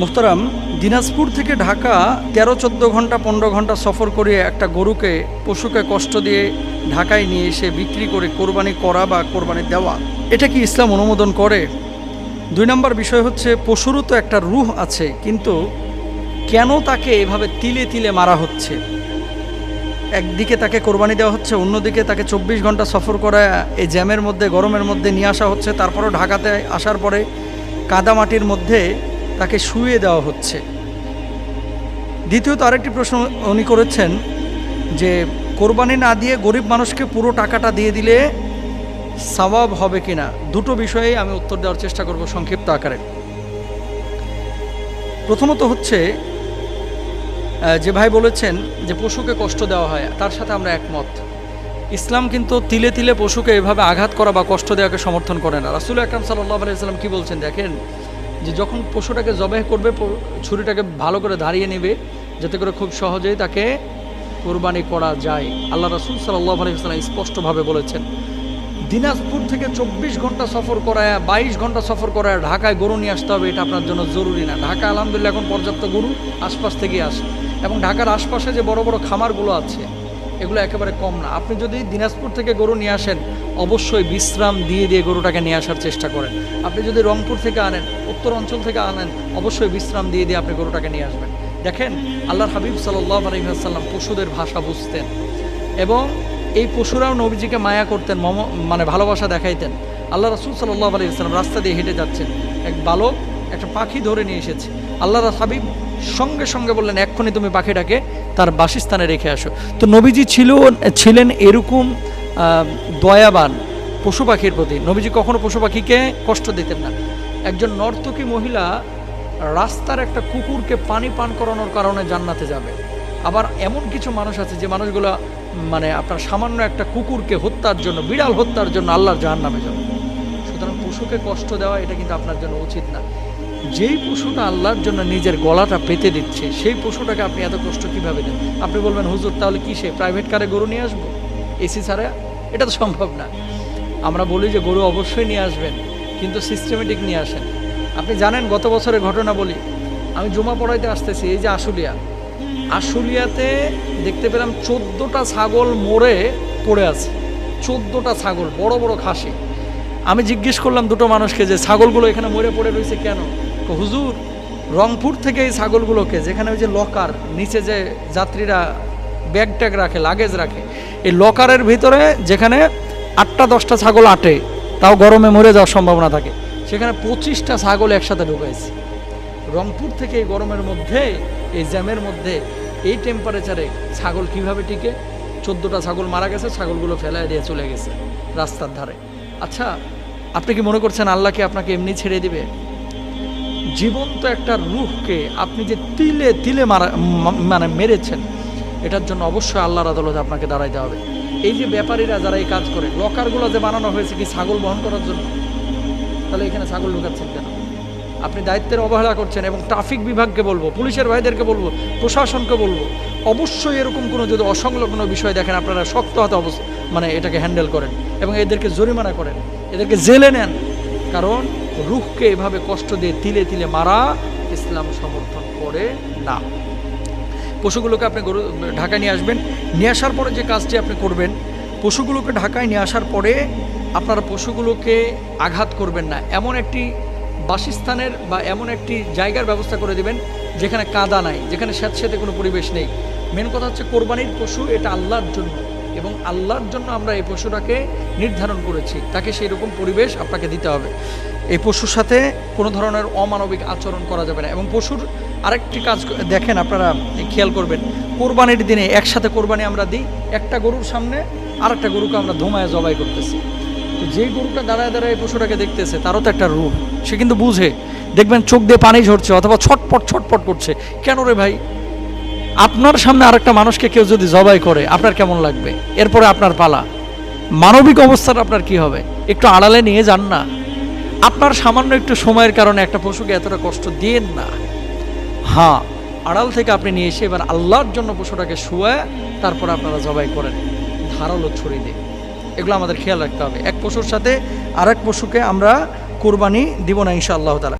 মোহতারাম, দিনাজপুর থেকে ঢাকা তেরো, চোদ্দ ঘণ্টা, পনেরো ঘণ্টা সফর করে একটা গরুকে, পশুকে কষ্ট দিয়ে ঢাকায় নিয়ে এসে বিক্রি করে কোরবানি করা বা কোরবানি দেওয়া। এটা কি ইসলাম অনুমোদন করে? দুই নম্বর বিষয় হচ্ছে, পশুরও তো একটা রুহ আছে, কিন্তু কেন তাকে এভাবে তিলে তিলে মারা হচ্ছে? একদিকে তাকে কোরবানি দেওয়া হচ্ছে, অন্যদিকে তাকে চব্বিশ ঘণ্টা সফর করা এই জ্যামের মধ্যে, গরমের মধ্যে নিয়ে আসা হচ্ছে, তারপরেও ঢাকাতে আসার পরে কাদামাটির মধ্যে তাকে শুয়ে দেওয়া হচ্ছে। দ্বিতীয়ত আরেকটি প্রশ্ন উনি করেছেন যে, কোরবানি না দিয়ে গরিব মানুষকে পুরো টাকাটা দিয়ে দিলে সওয়াব হবে কিনা? দুটো বিষয়ে আমি উত্তর দেওয়ার চেষ্টা করব সংক্ষিপ্ত আকারে। প্রথমত হচ্ছে যে ভাই বলেছেন যে পশুকে কষ্ট দেওয়া হয়, তার সাথে আমরা একমত। ইসলাম কিন্তু তিলে তিলে পশুকে এভাবে আঘাত করা বা কষ্ট দেওয়াকে সমর্থন করে না। রাসুল আকরাম সাল্লাহ আলাইসাল্লাম কী বলছেন দেখেন যে যখন পশুটাকে জবাই করবে ছুরিটাকে ভালো করে দাঁড়িয়ে নেবে, যাতে করে খুব সহজেই তাকে কোরবানি করা যায়। আল্লাহ রাসুল সাল্লাহ আলাইসাল্লাম স্পষ্টভাবে বলেছেন, দিনাজপুর থেকে চব্বিশ ঘণ্টা সফর করায়, বাইশ ঘণ্টা সফর করায় ঢাকায় গরু নিয়ে আসতে হবে, এটা আপনার জন্য জরুরি না। ঢাকা আলহামদুলিল্লাহ এখন পর্যাপ্ত গরু আশপাশ থেকে আসে। এবং ঢাকার আশপাশে যে বড় বড় খামারগুলো আছে এগুলো একেবারে কম না। আপনি যদি দিনাজপুর থেকে গরু নিয়ে আসেন, অবশ্যই বিশ্রাম দিয়ে দিয়ে গরুটাকে নিয়ে আসার চেষ্টা করেন। আপনি যদি রংপুর থেকে আনেন, উত্তর অঞ্চল থেকে আনেন, অবশ্যই বিশ্রাম দিয়ে দিয়ে আপনি গরুটাকে নিয়ে আসবেন। দেখেন, আল্লাহর হাবিব সাল্লাহ আলহিহাসাল্লাম পশুদের ভাষা বুঝতেন এবং এই পশুরাও নবীজিকে মায়া করতেন, মম মানে ভালোবাসা দেখাইতেন। আল্লাহ রাসুল সাল্লাহ আলী ইসলাম রাস্তা দিয়ে হেঁটে যাচ্ছেন। এক বালক, একটা পাখি ধরে নিয়ে এসেছে। আল্লাহ হাবিব সঙ্গে সঙ্গে বললেন, এক্ষুনি তুমি পাখিটাকে তার বাসস্থানে রেখে আসো। তো নবীজি ছিল, ছিলেন এরকম দয়াবান পশু পাখির প্রতি। নবীজি কখনো পশু পাখিকে কষ্ট দিতেন না। একজন নর্তকী মহিলা রাস্তার একটা কুকুরকে পানি পান করানোর কারণে জান্নাতে যাবে। আবার এমন কিছু মানুষ আছে, যে মানুষগুলো মানে আপনার সামান্য একটা কুকুরকে হত্যার জন্য, বিড়াল হত্যার জন্য আল্লাহর জাহান নামে যাবে। সুতরাং পশুকে কষ্ট দেওয়া, এটা কিন্তু আপনার জন্য উচিত না। যেই পশুটা আল্লাহর জন্য নিজের গলাটা পেতে দিচ্ছে, সেই পশুটাকে আপনি এত কষ্ট কীভাবে দেন? আপনি বলবেন, হুজুর, তাহলে কি সে প্রাইভেট কারে গরু নিয়ে আসব? এসি ছাড়া? এটা তো সম্ভব না। আমরা বলি যে, গরু অবশ্যই নিয়ে আসবেন, কিন্তু সিস্টেমেটিক নিয়ে আসেন। আপনি জানেন, গত বছরের ঘটনা বলি। আমি জমা পড়াইতে আসতেছি, এই যে আশুলিয়া। আশুলিয়াতে দেখতে পেলাম চোদ্দোটা ছাগল মরে পড়ে আছে। চোদ্দোটা ছাগল, বড় বড় খাসি। আমি জিজ্ঞেস করলাম দুটো মানুষকে যে, ছাগলগুলো এখানে মরে পড়ে রয়েছে কেন? হুজুর, রংপুর থেকে এই ছাগলগুলোকে, যেখানে ওই যে লকার, নিচে যে যাত্রীরা ব্যাগ ট্যাগ রাখে, লাগেজ রাখে, এই লকারের ভিতরে যেখানে আটটা, দশটা ছাগল আটে, তাও গরমে মরে যাওয়ার সম্ভাবনা থাকে, সেখানে পঁচিশটা ছাগল একসাথে ঢুকাইছে। রংপুর থেকে এই গরমের মধ্যে, এই জ্যামের মধ্যে, এই টেম্পারেচারে ছাগল কীভাবে টিকে? চোদ্দোটা ছাগল মারা গেছে, ছাগলগুলো ফেলায় দিয়ে চলে গেছে রাস্তার ধারে। আচ্ছা আপনি কি মনে করছেন আল্লাহ কি আপনাকে এমনি ছেড়ে দিবে? জীবন্ত একটা রুহকে আপনি যে তিলে তিলে মারা মানে মেরেছেন, এটার জন্য অবশ্যই আল্লাহর আদালতে আপনাকে দাঁড়াইতে হবে। এই যে ব্যাপারীরা যারা এই কাজ করে, লকারগুলো যে বানানো হয়েছে কি ছাগল বহন করার জন্য? তাহলে এখানে ছাগল ঢুকাচ্ছেন কেন? আপনি দায়িত্বের অবহেলা করছেন এবং ট্রাফিক বিভাগকে বলব, পুলিশের ভাইদেরকে বলব, প্রশাসনকে বলব, অবশ্যই এরকম কোনো যদি অসংলগ্ন বিষয় দেখেন, আপনারা শক্ত হাতে অবস্থা মানে এটাকে হ্যান্ডেল করেন এবং এদেরকে জরিমানা করেন, এদেরকে জেলে নেন। কারণ রুখকে এভাবে কষ্ট দিয়ে তিলে তিলে মারা ইসলাম সমর্থন করে না। পশুগুলোকে আপনি গরু, ঢাকায় নিয়ে আসবেন। নিয়ে আসার পরে যে কাজটি আপনি করবেন, পশুগুলোকে ঢাকায় নিয়ে আসার পরে আপনারা পশুগুলোকে আঘাত করবেন না। এমন একটি বাসস্থানের বা এমন একটি জায়গার ব্যবস্থা করে দেবেন যেখানে কাদা নাই, যেখানে স্যাঁতস্যাঁতে কোনো পরিবেশ নেই। মেন কথা হচ্ছে কোরবানির পশু এটা আল্লাহর জন্য। এবং আল্লাহর জন্য আমরা এই পশুটাকে নির্ধারণ করেছি। তাকে সেই রকম পরিবেশ আপনাকে দিতে হবে। এই পশুর সাথে কোনো ধরনের অমানবিক আচরণ করা যাবে না। এবং পশুর আরেকটি কাজ দেখেন আপনারা খেয়াল করবেন, কোরবানির দিনে একসাথে কোরবানি আমরা দিই, একটা গরুর সামনে আরেকটা গরুকে আমরা ধোমায় জবাই করতেছি। তো যেই গরুটা দাঁড়ায় দাঁড়ায় এই পশুটাকে দেখতেছে, তারও তো একটা রূপ। সে কিন্তু বুঝে, দেখবেন চোখ দিয়ে পানি ঝরছে অথবা ছটপট ছটপট করছে। কেন রে ভাই? আপনার সামনে আরেকটা মানুষকে কেউ যদি জবাই করে, আপনার কেমন লাগবে? এরপরে আপনার পালা। মানবিক অবস্থাটা আপনার কি হবে? একটু আড়ালে নিয়ে যান না। আপনার সামান্য একটু সময়ের কারণে একটা পশুকে এতটা কষ্ট দিয়েন না। হ্যাঁ আড়াল থেকে আপনি নিয়ে এসে এবার আল্লাহর জন্য পশুটাকে শুয়ে তারপর আপনারা জবাই করেন। ধারালো ছড়ি দিয়ে। এগুলো আমাদের খেয়াল রাখতে হবে। এক পশুর সাথে আর এক পশুকে আমরা কোরবানি দিব না ইনশাআল্লাহ তালা